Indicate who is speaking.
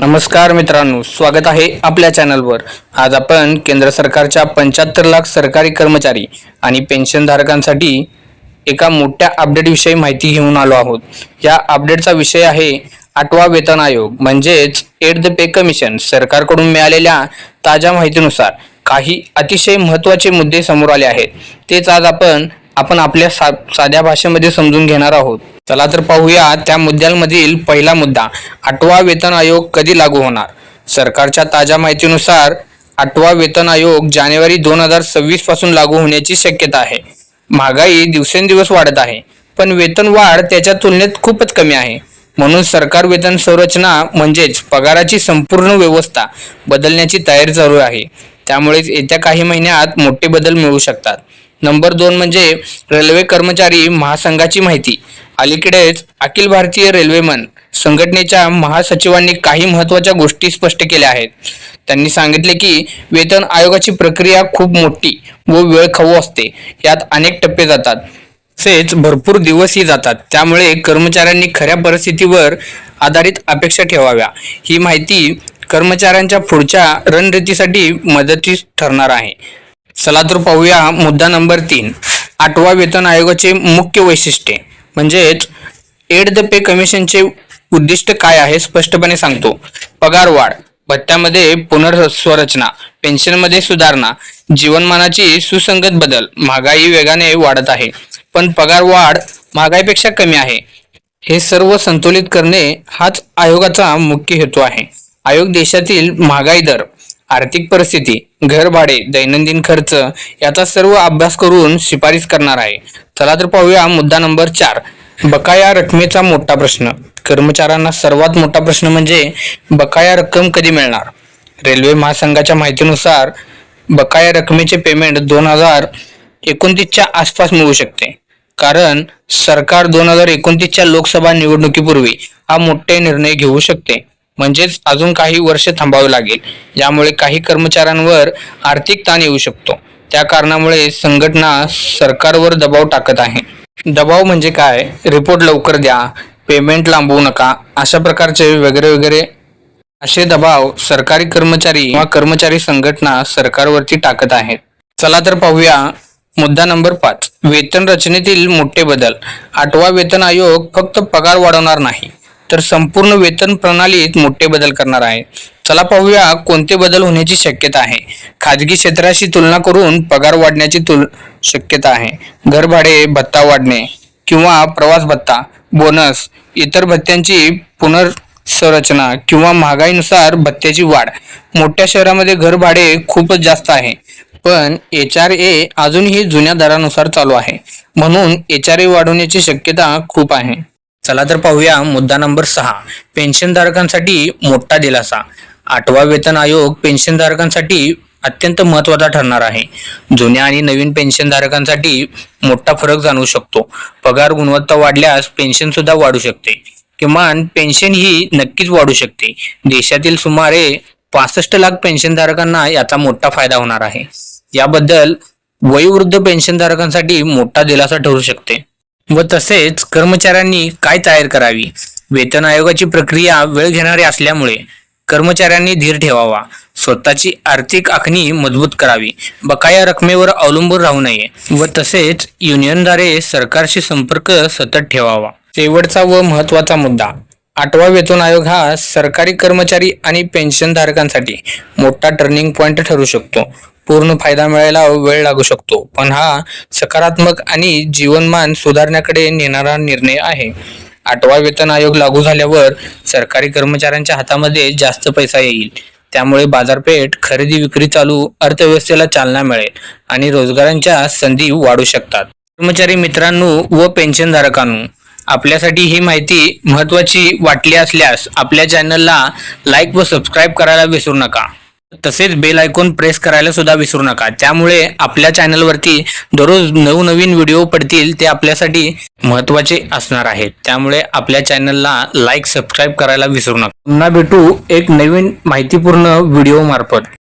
Speaker 1: नमस्कार मित्रांनो स्वागत आहे आपल्या चॅनलवर. आज आपण केंद्र सरकारच्या पंच्याहत्तर लाख सरकारी कर्मचारी आणि पेन्शनधारकांसाठी एका मोठ्या अपडेटविषयी माहिती घेऊन आलो आहोत. या अपडेटचा विषय आहे आठवा वेतन आयोग म्हणजेच एट द पे कमिशन सरकारकडून मिळालेल्या ताज्या माहितीनुसार. काही अतिशय महत्त्वाचे मुद्दे समोर आले आहेत. तेच आज आपण आपण आपल्या सा साध्या भाषेमध्ये समजून घेणार आहोत. चला तर पाहूया त्या मुद्द्यांमधील पहिला मुद्दा. आठवा वेतन आयोग कधी लागू होणार? सरकारच्या ताज्या माहितीनुसार आठवा वेतन आयोग जानेवारी दोन हजार सव्वीसपासून लागू होण्याची शक्यता आहे. महागाई दिवसेंदिवस वाढत आहे पण वेतन वाढ त्याच्या तुलनेत खूपच कमी आहे. म्हणून सरकार वेतन संरचना म्हणजेच पगाराची संपूर्ण व्यवस्था बदलण्याची तयारी चालू आहे. त्यामुळेच येत्या काही महिन्यात मोठे बदल मिळू शकतात. नंबर दोन म्हणजे रेल्वे कर्मचारी महासंघाची माहिती. अलीकडेच अखिल भारतीय रेल्वेमन संघटनेच्या महासचिवांनी काही महत्त्वाच्या गोष्टी स्पष्ट केल्या आहेत. त्यांनी सांगितले की वेतन आयोगाची प्रक्रिया खूप मोठी व वेळखाऊ असते. यात अनेक टप्पे जातात. तसेच भरपूर दिवसही जातात. त्यामुळे कर्मचाऱ्यांनी खऱ्या परिस्थितीवर आधारित अपेक्षा ठेवाव्या. ही माहिती कर्मचाऱ्यांच्या पुढच्या रणनीतीसाठी मदतीस ठरणार आहे. चला तर पाहूया मुद्दा नंबर तीन. आठवा वेतन आयोगाचे मुख्य वैशिष्ट्ये. म्हणजेच एड द पे कमिशनचे उद्दिष्ट काय आहे स्पष्टपणे सांगतो. पगार वाढ भत्त्यामध्ये पुनर्स्वरचना पेन्शनमध्ये सुधारणा जीवनमानाची सुसंगत बदल महागाई वेगाने वाढत आहे. पण पगार वाढ महागाईपेक्षा कमी आहे. हे सर्व संतुलित करणे हाच आयोगाचा मुख्य हेतू आहे. आयोग देशातील महागाई दर आर्थिक परिस्थिती घर भाडे दैनंदिन खर्च याचा सर्व अभ्यास करून शिफारस करणार आहे. चला तर पाहूया मुद्दा नंबर चार. बकाया रकमेचा मोठा प्रश्न. कर्मचाऱ्यांना सर्वात मोठा प्रश्न म्हणजे बकाया रक्कम कधी मिळणार? रेल्वे महासंघाच्या माहितीनुसार बकाया रकमेचे पेमेंट दोन हजार एकोणतीसच्या आसपास मिळू शकते. कारण सरकार दोन हजार एकोणतीसच्या लोकसभा निवडणुकीपूर्वी हा मोठे निर्णय घेऊ शकते. म्हणजेच अजून काही वर्ष थांबावे लागेल. यामुळे काही कर्मचाऱ्यांवर आर्थिक ताण येऊ शकतो. त्या कारणामुळे संघटना सरकारवर दबाव टाकत आहे. दबाव म्हणजे काय? रिपोर्ट लवकर द्या. पेमेंट लांबवू नका. अशा प्रकारचे वगैरे वगैरे असे दबाव सरकारी कर्मचारी किंवा कर्मचारी संघटना सरकारवरती टाकत आहेत. चला तर पाहूया मुद्दा नंबर पाच. वेतन रचनेतील मोठे बदल. आठवा वेतन आयोग फक्त पगार वाढवणार नाही. तर संपूर्ण वेतन प्रणालीत मोठे बदल करणार आहे. चला पाहूया कोणते बदल होण्याची शक्यता आहे. खाजगी क्षेत्राशी तुलना करून पगार वाढण्याची तुल शक्यता आहे. घरभाडे भत्ता वाढणे किंवा प्रवास भत्ता बोनस इतर भत्त्यांची पुनर्संरचना किंवा महागाईनुसार भत्त्याची वाढ. मोठ्या शहरामध्ये घरभाडे खूपच जास्त आहे पण एच आर ए अजूनही जुन्या दरानुसार चालू आहे. म्हणून एच आर ए वाढवण्याची शक्यता खूप आहे. चला तर पाहूया मुद्दा नंबर सहा. पेन्शनधारकांसाठी मोठा दिलासा. आठवा वेतन आयोग पेन्शनधारकांसाठी अत्यंत महत्त्वाचा ठरणार आहे. जुन्या आणि नवीन पेन्शनधारकांसाठी मोठा फरक जाणवू शकतो. पगार गुणवत्ता वाढल्यास पेन्शन सुद्धा वाढू शकते. किमान पेन्शन ही नक्कीच वाढू शकते. देशातील सुमारे पासष्ट लाख पेन्शनधारकांना याचा मोठा फायदा होणार आहे. याबद्दल वयोवृद्ध पेन्शनधारकांसाठी मोठा दिलासा ठरू शकते. व तसेच कर्मचाऱ्यांनी काय तयार करावी? वेतन आयोगाची प्रक्रिया वेळ घेणारी असल्यामुळे कर्मचाऱ्यांनी धीर ठेवावा. स्वतःची आर्थिक आखणी मजबूत करावी. बकाया रकमेवर अवलंबून राहू नये व तसेच युनियनद्वारे सरकारशी संपर्क सतत ठेवावा. शेवटचा व महत्त्वाचा मुद्दा. आठवा वेतन आयोग हा सरकारी कर्मचारी आणि पेन्शनधारकांसाठी मोठा टर्निंग पॉईंट ठरू शकतो. पूर्ण फायदा मिळायला वेळ लागू शकतो. पण हा सकारात्मक आणि जीवनमान सुधारण्याकडे नेणारा निर्णय आहे. आठवा वेतन आयोग लागू झाल्यावर सरकारी कर्मचाऱ्यांच्या हातामध्ये जास्त पैसा येईल. त्यामुळे बाजारपेठ खरेदी विक्री चालू अर्थव्यवस्थेला चालना मिळेल आणि रोजगारांच्या संधी वाढू शकतात. कर्मचारी मित्रांनो व पेन्शनधारकांनो आपल्यासाठी ही माहिती महत्त्वाची वाटली असल्यास आपल्या चॅनलला लाईक व सबस्क्राईब करायला विसरू नका. तसेच बेल आयकॉन प्रेस करायला सुद्धा विसरू नका. त्यामुळे आपल्या चॅनलवरती दररोज नवनवीन व्हिडिओ पडतील ते आपल्यासाठी महत्त्वाचे असणार आहेत. त्यामुळे आपल्या चॅनलला लाईक सबस्क्राईब करायला विसरू नका. पुन्हा भेटू एक नवीन माहितीपूर्ण व्हिडिओ मार्फत.